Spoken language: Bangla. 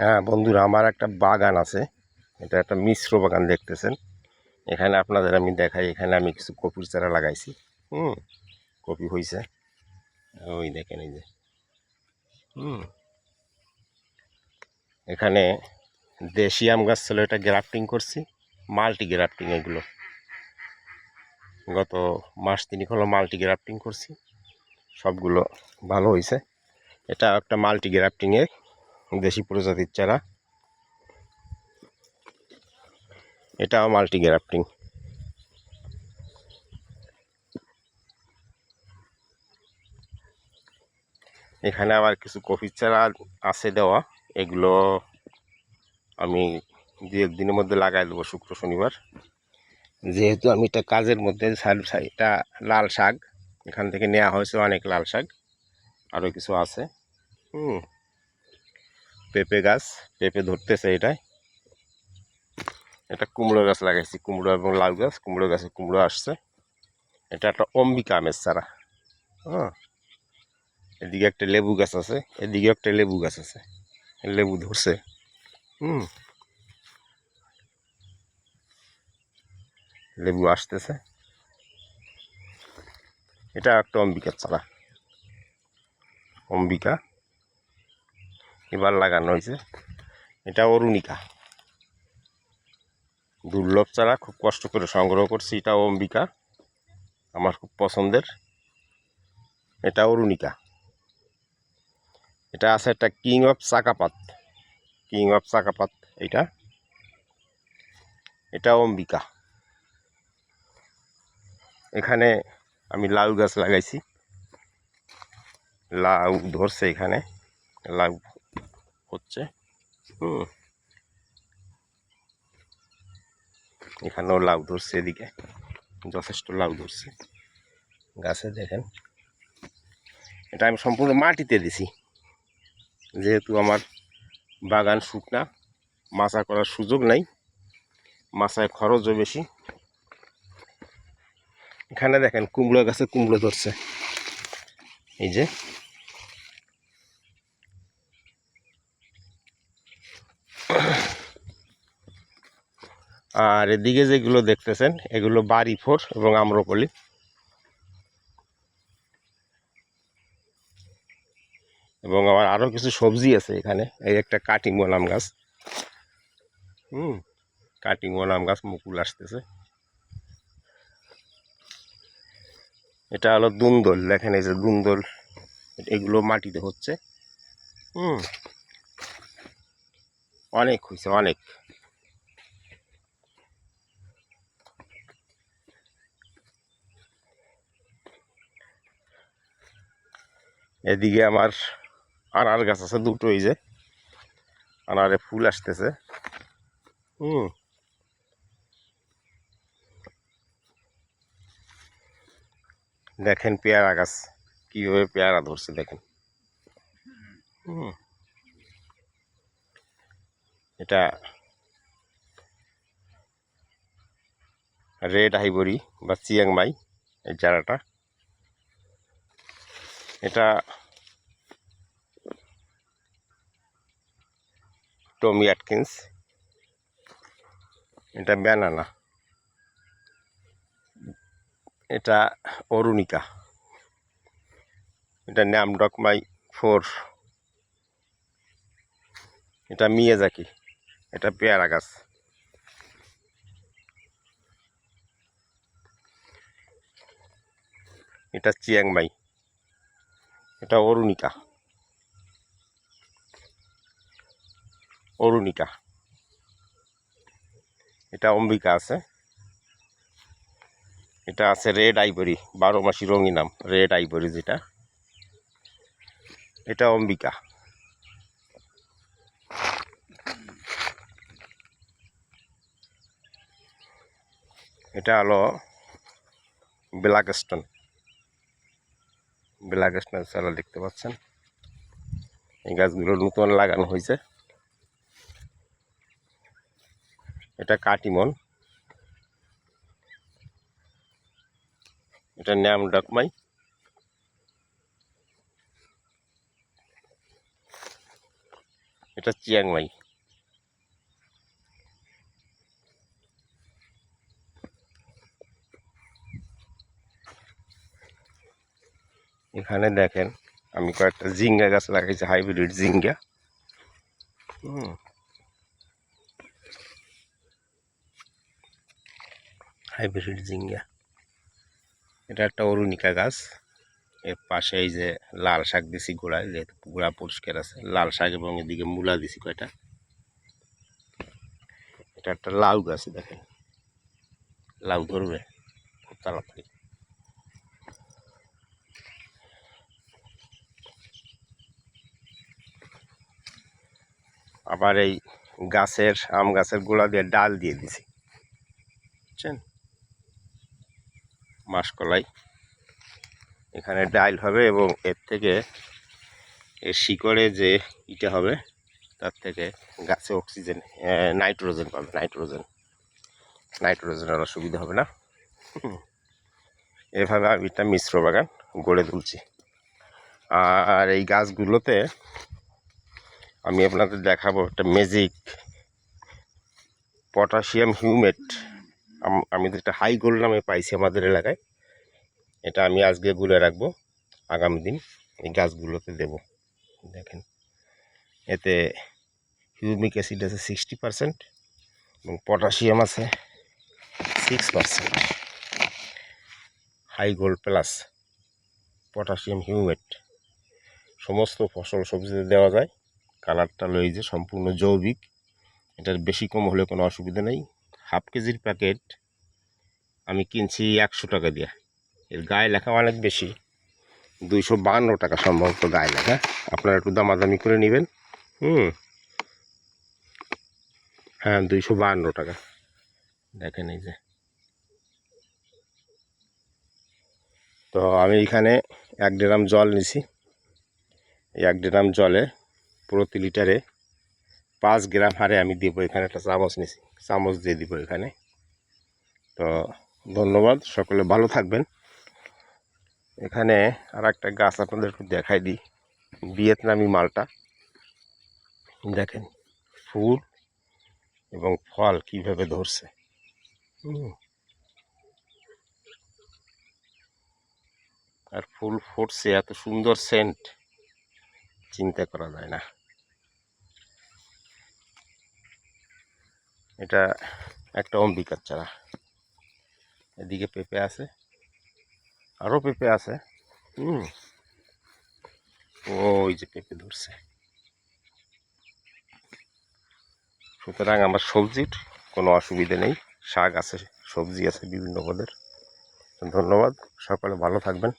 হ্যাঁ বন্ধুরা, আমার একটা বাগান আছে। এটা একটা মিশ্র বাগান দেখতেছেন। এখানে আপনাদের আমি দেখাই, এখানে আমি কিছু কপির চারা লাগাইছি। হুম, কপি হয়েছে ওই দেখেন, এই যে। হুম। এখানে দেশি আম গাছ ছিল, এটা গ্রাফটিং করছি মাল্টি গ্রাফটিং এগুলো। গত মাস তিনিক হলো মাল্টি গ্রাফটিং করছি, সবগুলো ভালো হয়েছে এটা একটা মাল্টি গ্রাফটিংয়ের দেশি প্রজাতির চারা। এটাও মাল্টি গ্রাফটিং এখানে আবার কিছু কফির চারা আছে দেওয়া। এগুলো আমি দু একদিনের মধ্যে লাগাই দেবো শুক্র, শনিবার। যেহেতু আমি এটা কাজের মধ্যে এটা লাল শাক। এখান থেকে নেওয়া হয়েছে অনেক লাল শাক। আরও কিছু আছে। হুম। পেঁপে গাছ, পেঁপে ধরতেছে এটাই এটা কুমড়ো গাছ লাগাইছি, কুমড়ো এবং লাউ গাছ, কুমড়ো গাছে কুমড়ো আসছে। এটা একটা অম্বিকা আমের চারা হ্যাঁ। এদিকে একটা লেবু গাছ আছে এদিকে একটা লেবু গাছ আছে। লেবু ধরছে, হুম। লেবু আসতেছে। এটা একটা অম্বিকার চারা অম্বিকা এবার লাগানো হয়েছে। এটা অরুণিকা। দুর্লভ চারা, খুব কষ্ট করে সংগ্রহ করছি। এটা অম্বিকা, আমার খুব পছন্দের। এটা অরুণিকা। এটা আছে একটা কিং অফ চাকাপাত। কিং অফ চাকাপাত এটা এটা অম্বিকা। এখানে আমি লাউ গাছ লাগাইছি। লাউ ধরছে এখানে। লাউ হচ্ছে। হুম। এখানেও লাউ ধরছে এদিকে। যথেষ্ট লাউ ধরছে। গাছে দেখেন। এটা আমি সম্পূর্ণ মাটিতে দিছি। যেহেতু আমার বাগান শুকনা, মাচা করার সুযোগ নাই, মাচায় খরচও বেশি। এখানে দেখেন কুমড়ো গাছে কুমড়ো ধরছে। এই যে আর এদিকে যেগুলো দেখতেছেন, এগুলো বাড়ি ফোর এবং আম্রপলি। এবং আমার আরও কিছু সবজি আছে এখানে। এই একটা কাটিমন আম গাছ। হুম কাটিমন আম গাছ মুকুল আসতেছে। এটা হলো দুন্দল, দেখেন এই যে দুন্দল, এগুলো মাটিতে হচ্ছে। হুম। অনেক হয়েছে, অনেক। এদিকে আমার আনার গাছ আছে, দুটো এই যে। আনারে ফুল আসতেছে। হুম। দেখেন পেয়ারা গাছ, কীভাবে পেয়ারা ধরছে দেখেন। হুম। এটা রেড আইবরি বা চিয়াংমাই এই চারাটা এটা টমি অ্যাটকিন্স এটা ব্যানানা এটা অরুণিকা। এটা ন্যামডকমাই ফোর। এটা মিয়াজাকি। এটা পেয়ারা গাছ। এটা চিয়াংমাই। এটা অরুণিকা। অরুণিকা। এটা অম্বিকা আছে। এটা আছে রেড আইবরি বারো মাসি রঙিন নাম রেড আইবরি যেটা। এটা অম্বিকা। এটা হলো ব্ল্যাক স্টোন ব্ল্যাক স্টোন চারা দেখতে পাচ্ছেন? এই গাছগুলো নতুন লাগানো হয়েছে। এটা কাটিমন। এটা ন্যাম ডাকমাই এটা চিয়াংমাই। এখানে দেখেন, আমি কয়েকটা জিঙ্গা গাছ লাগাইছি, হাইব্রিড জিঙ্গা হাইব্রিড জিঙ্গা এটা একটা অরুণিকা গাছ। এর পাশে এই যে লাল শাক দিছি গোড়ায়, যেহেতু গোড়া পরিষ্কার আছে, লাল শাক এবং এদিকে মূলা দিছি কয়টা। এটা একটা লাউ গাছ, দেখেন। লাউ ধরবে, খুব তাড়াতাড়ি। আবার এই গাছের, আম গাছের গোড়া দিয়ে ডাল দিয়ে দিছি। বুঝছেন? মাসকলাই। এখানে ডাইল হবে এবং এর থেকে এর শিকড়ে যে ইটা হবে, তার থেকে গাছে অক্সিজেন নাইট্রোজেন পাবে, নাইট্রোজেন। নাইট্রোজেনের অসুবিধা হবে না। এভাবে আমি একটা মিশ্র বাগান গড়ে তুলছি। আর এই গাছগুলোতে আমি আপনাদের দেখাবো একটা ম্যাজিক পটাশিয়াম হিউমেট আমি যেটা হাই গোল্ড নামে পাইছি আমাদের এলাকায়। এটা আমি আজকে গুলে রাখব, আগামী দিন এই গাছগুলোতে দেব। দেখেন, এতে হিউমিক অ্যাসিড আছে সিক্সটি পারসেন্ট এবং পটাশিয়াম আছে six percent high gold plus potassium humate সমস্ত ফসল সবজিতে দেওয়া যায়। কালারটা যে সম্পূর্ণ জৈবিক। এটার বেশি কম হলে কোনো অসুবিধা নেই। হাফ কেজির প্যাকেট আমি কিনছি একশো টাকা দিয়ে। এর গায়ে লেখা অনেক বেশি। দুইশো বান্ন টাকা সম্ভবত গায়ে লেখা। আপনারা একটু দামাদামি করে নেবেন। হুম। হ্যাঁ দুইশো বান্ন টাকা। দেখেন এই যে। তো আমি এখানে এক ড্রাম জল নিছি। এক ড্রাম জলে প্রতি লিটারে পাঁচ গ্রাম হারে আমি দেবো এখানে, একটা চামচ নিছি, চামচ দিয়ে দিব এখানে। তো ধন্যবাদ, সকলে ভালো থাকবেন। এখানে আর একটা গাছ আপনাদের একটু দেখাই দিই, ভিয়েতনামি মালটা। দেখেন, ফুল এবং ফল কীভাবে ধরছে। আর ফুল ফুটছে, এত সুন্দর সেন্ট, চিন্তা করা যায় না। এটা একটা অম্বিকার চারা। এদিকে পেঁপে আছে আরও পেঁপে আছে, হুম। ওই যে পেঁপে ধরছে। সুতরাং আমার সবজির কোনো অসুবিধে নেই, শাক আছে, সবজি আছে বিভিন্ন পদের। ধন্যবাদ, সকলে ভালো থাকবেন।